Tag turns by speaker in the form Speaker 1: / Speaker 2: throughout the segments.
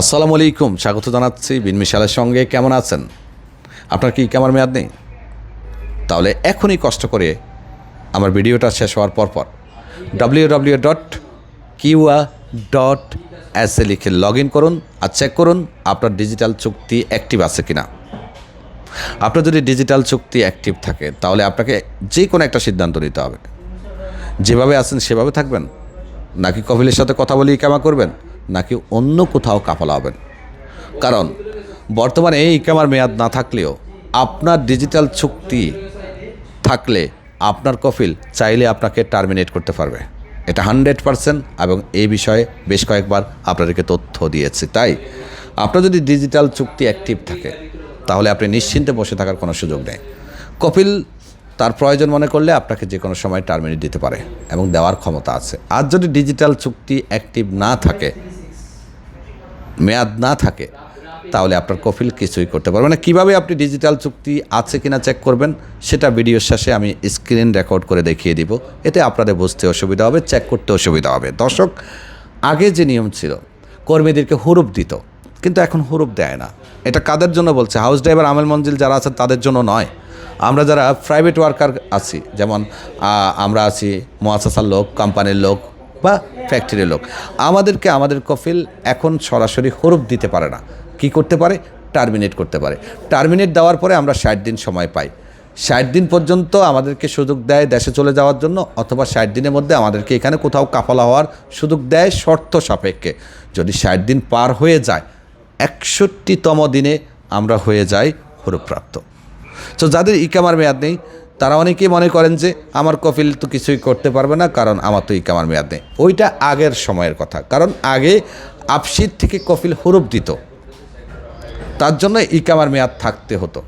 Speaker 1: আসসালামু আলাইকুম, স্বাগত জানাচ্ছি বিন মিশালের সঙ্গে। কেমন আছেন? আপনার কি কেমন মেয়াদ নেই? তাহলে এখনই কষ্ট করে আমার ভিডিওটা শেষ হওয়ার পর পর W W dot Qiwa dot S A লিখে লগ ইন করুন আর চেক করুন আপনার ডিজিটাল চুক্তি অ্যাক্টিভ আছে কিনা। আপনার যদি ডিজিটাল চুক্তি অ্যাক্টিভ থাকে, তাহলে আপনাকে যে কোনো একটা সিদ্ধান্ত নিতে হবে। যেভাবে আছেন সেভাবে থাকবেন। নাকি কপিলের সাথে কথা বলে ইকামা করবেন? নাকি অন্য কোথাও কাফালা হবেন? কারণ বর্তমানে এই ইকামার মেয়াদ না থাকলেও আপনার ডিজিটাল চুক্তি থাকলে আপনার কফিল চাইলে আপনাকে টার্মিনেট করতে পারবে। এটা হান্ড্রেড পারসেন্ট এবং এই বিষয়ে বেশ কয়েকবার আপনাদেরকে তথ্য দিয়েছি। তাই আপনার যদি ডিজিটাল চুক্তি অ্যাক্টিভ থাকে, তাহলে আপনি নিশ্চিন্তে বসে থাকার কোনো সুযোগ নেই। কপিল তার প্রয়োজন মনে করলে আপনাকে যে কোনো সময় টার্মিনেট দিতে পারে এবং দেওয়ার ক্ষমতা আছে। আর যদি ডিজিটাল চুক্তি অ্যাক্টিভ না থাকে মেয়াদ না থাকে, তাহলে আপনার কফিল কিছুই করতে পারবে না। কীভাবে আপনি ডিজিটাল চুক্তি আছে কিনা চেক করবেন, সেটা ভিডিওর শেষে আমি স্ক্রিন রেকর্ড করে দেখিয়ে দিব। এতে আপনাদের বুঝতে অসুবিধা হবে চেক করতে অসুবিধা হবে। দর্শক, আগে যে নিয়ম ছিল, কর্মীদেরকে হুরুপ দিত, কিন্তু এখন হুরুপ দেয় না। এটা কাদের জন্য বলছে? হাউস ড্রাইভার আমেল মঞ্জিল যারা আছেন, তাদের জন্য নয়। আমরা যারা প্রাইভেট ওয়ার্কার আছি, যেমন আমরা আছি মোয়াসাসার লোক কোম্পানির লোক বা ফ্যাক্টরির লোক। আমাদেরকে আমাদের কফিল এখন সরাসরি হরুপ দিতে পারে না। কি করতে পারে? টার্মিনেট করতে পারে। টার্মিনেট দেওয়ার পরে আমরা ষাট দিন সময় পাই। ষাট দিন পর্যন্ত আমাদেরকে সুযোগ দেয় দেশে চলে যাওয়ার জন্য, অথবা ষাট দিনের মধ্যে আমাদেরকে এখানে কোথাও কাফালা হওয়ার সুযোগ দেয় শর্ত সাপেক্ষে। যদি ষাট দিন পার হয়ে যায়, একষট্টিতম দিনে আমরা হয়ে যাই হরুপ্রাপ্ত তো যাদের ইকামার মেয়াদ নেই তারা অনেকেই মনে করেন যে আমার কফিল তো কিছুই করতে পারবে না, কারণ আমার তো ইকামার মেয়াদ নেই। ওইটা আগের সময়ের কথা। কারণ আগে আপসির থেকে কফিল হরুপ দিত। তার জন্য ইকামার মেয়াদ থাকতে হতো।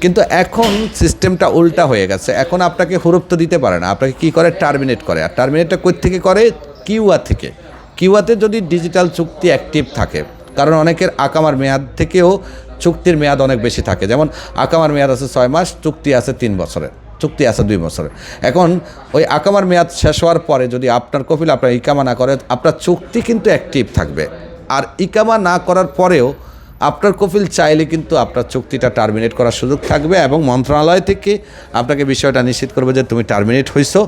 Speaker 1: কিন্তু এখন সিস্টেমটা উল্টা হয়ে গেছে। এখন আপনাকে হরুপ তো দিতে পারে না। আপনাকে কী করে? টার্মিনেট করে। আর টার্মিনেটটা কই থেকে করে? কিউয়া থেকে। কিউয়াতে যদি ডিজিটাল চুক্তি অ্যাক্টিভ থাকে, কারণ অনেকের আকামার মেয়াদ থেকেও চুক্তির মেয়াদ অনেক বেশি থাকে। যেমন আকামার মেয়াদ আছে ছয় মাস, চুক্তি আছে তিন বছরের। চুক্তি আছে দুই বছরের। এখন ওই আকামার মেয়াদ শেষ হওয়ার পরে যদি আপনার কপিল আপনার ইকামা না করে, আপনার চুক্তি কিন্তু অ্যাক্টিভ থাকবে। আর ইকামা না করার পরেও আপনার কপিল চাইলে কিন্তু আপনার চুক্তিটা টার্মিনেট করার সুযোগ থাকবে এবং মন্ত্রণালয় থেকে আপনাকে বিষয়টা নিশ্চিত করবে যে তুমি টার্মিনেট হয়েছো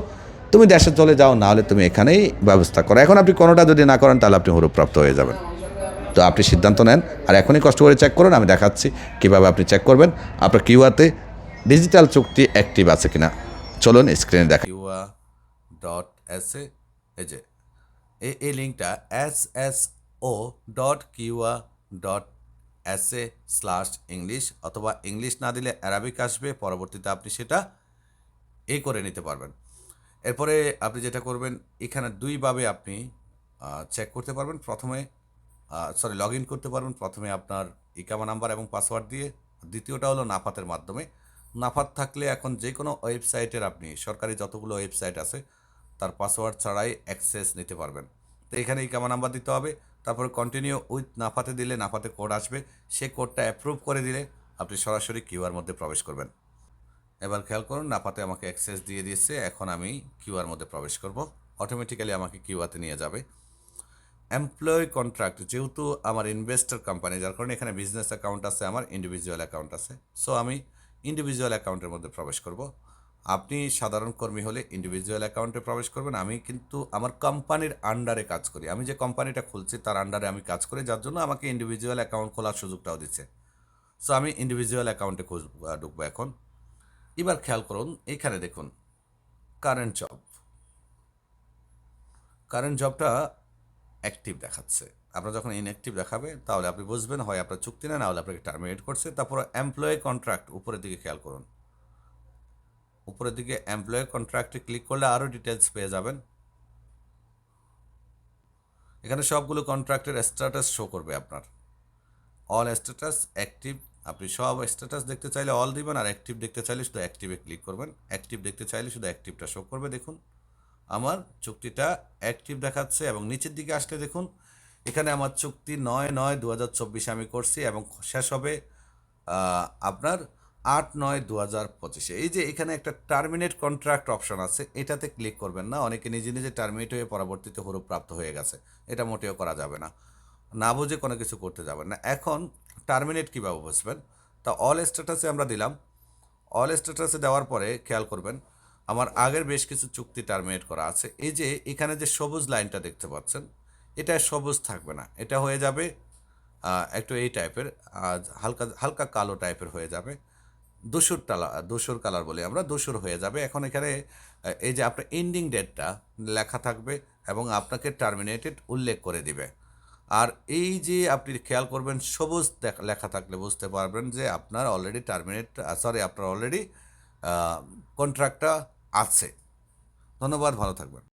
Speaker 1: তুমি দেশে চলে যাও না হলে তুমি এখানেই ব্যবস্থা করো। এখন আপনি কোনোটা যদি না করেন, তাহলে আপনি হরুপ্রাপ্ত হয়ে যাবেন। তো আপনি সিদ্ধান্ত নেন আর এখনই কষ্ট করে চেক করুন, আমি দেখাচ্ছি কীভাবে আপনি চেক করবেন। আপনার কিউআতে ডিজিটাল চুক্তি অ্যাক্টিভ আছে কিনা। চলুন স্ক্রিনে দেখা কিউআ ডট এস এ যে, এই এই লিঙ্কটা S S O dot Qiwa dot S A slash English অথবা ইংলিশ না দিলে অ্যারাবিক আসবে, পরবর্তীতে আপনি সেটা এ করে নিতে পারবেন। এরপরে আপনি যেটা করবেন, এখানে দুইভাবে আপনি চেক করতে পারবেন। প্রথমে সরি লগ ইন করতে পারবেন প্রথমে আপনার ইকামা নাম্বার এবং পাসওয়ার্ড দিয়ে। দ্বিতীয়টা হলো নাফাতের মাধ্যমে। নাফাত থাকলে এখন যে কোনো ওয়েবসাইটের আপনি, সরকারি যতগুলো ওয়েবসাইট আছে, তার পাসওয়ার্ড ছাড়াই অ্যাক্সেস নিতে পারবেন। তো এখানে ইকামা নাম্বার দিতে হবে। তারপরে কন্টিনিউ উইথ নাফাতে দিলে নাফাতে কোড আসবে। সে কোডটা অ্যাপ্রুভ করে দিলে আপনি সরাসরি কিউআর মধ্যে প্রবেশ করবেন। এবার খেয়াল করুন নাপাতে আমাকে অ্যাক্সেস দিয়ে দিয়েছে। এখন আমি কিউআর মধ্যে প্রবেশ করব। অটোমেটিক্যালি আমাকে কিউআতে নিয়ে যাবে। এমপ্লয় কন্ট্রাক্ট যেহেতু আমার ইনভেস্টর কোম্পানি যার কারণে এখানে বিজনেস অ্যাকাউন্ট আছে, আমার ইন্ডিভিজুয়াল অ্যাকাউন্ট আছে। সো আমি ইন্ডিভিজুয়াল অ্যাকাউন্টের মধ্যে প্রবেশ করব। আপনি সাধারণ কর্মী হলে ইন্ডিভিজুয়াল অ্যাকাউন্টে প্রবেশ করবেন। আমি কিন্তু আমার কোম্পানির আন্ডারে কাজ করি। আমি যে কোম্পানিটা খুলছি, তার আন্ডারে আমি কাজ করি, যার জন্য আমাকে ইন্ডিভিজুয়াল অ্যাকাউন্ট খোলার সুযোগটাও দিচ্ছে। সো আমি ইন্ডিভিজুয়াল অ্যাকাউন্টে খুঁজ ঢুকবো এখন। এবার খেয়াল করুন, এখানে দেখুন কারেন্ট জব কারেন্ট জবটা অ্যাক্টিভ দেখাচ্ছে। আপনার যখন ইনঅ্যাক্টিভ দেখাবে, তাহলে আপনি বুঝবেন, হয় আপনার চুক্তি না হলে আপনাকে টার্মিনেট করছে। তারপর এমপ্লয়ি কন্ট্রাক্ট উপরের দিকে খেয়াল করুন। উপরের দিকে এমপ্লয়ি কন্ট্রাক্টে ক্লিক করলে আরও ডিটেলস পেয়ে যাবেন। এখানে সবগুলো কন্ট্রাক্টের স্ট্যাটাস শো করবে আপনার। অল স্ট্যাটাস অ্যাক্টিভ আপনি সব স্ট্যাটাস দেখতে চাইলে অল দিবেন, আর অ্যাক্টিভ দেখতে চাইলে শুধু অ্যাক্টিভে ক্লিক করবেন। অ্যাক্টিভ দেখতে চাইলে শুধু অ্যাক্টিভটা শো করবে, দেখুন। আমার চুক্তিটা অ্যাক্টিভ দেখাচ্ছে এবং নিচের দিকে আসলে দেখুন, এখানে আমার চুক্তি নয় নয় দু হাজার চব্বিশে আমি করছি এবং শেষ হবে আপনার আট নয় দু হাজার পঁচিশে। এই যে এখানে একটা টার্মিনেট কন্ট্রাক্ট অপশন আছে, এটাতে ক্লিক করবেন না, অনেকে নিজে নিজে টার্মিনেট হয়ে পরবর্তীতে হরুপ প্রাপ্ত হয়ে গেছে, এটা মোটেও করা যাবে না। না বুঝে কোনো কিছু করতে যাবেন না। এখন টার্মিনেট কীভাবে বুঝবেন? তা অল স্ট্যাটাসে আমরা দিলাম অল স্ট্যাটাসে দেওয়ার পরে খেয়াল করবেন আমার আগের বেশ কিছু চুক্তি টার্মিনেট করা আছে। এই যে, এখানে যে সবুজ লাইনটা দেখতে পাচ্ছেন, এটা সবুজ থাকবে না। এটা হয়ে যাবে একটু এই টাইপের হালকা হালকা কালো টাইপের হয়ে যাবে। দোসর টালা দোসর কালার বলি আমরা, দোসর হয়ে যাবে। এখন এখানে এই যে আপনার এন্ডিং ডেটটা লেখা থাকবে এবং আপনাকে টার্মিনেটেড উল্লেখ করে দিবে। আর এই যে আপনি খেয়াল করবেন, সবুজ লেখা থাকলে বুঝতে পারবেন যে আপনার অলরেডি টার্মিনেট সরি আপনার অলরেডি কন্ট্রাক্টটা আছে। ধন্যবাদ ভালো থাকবেন।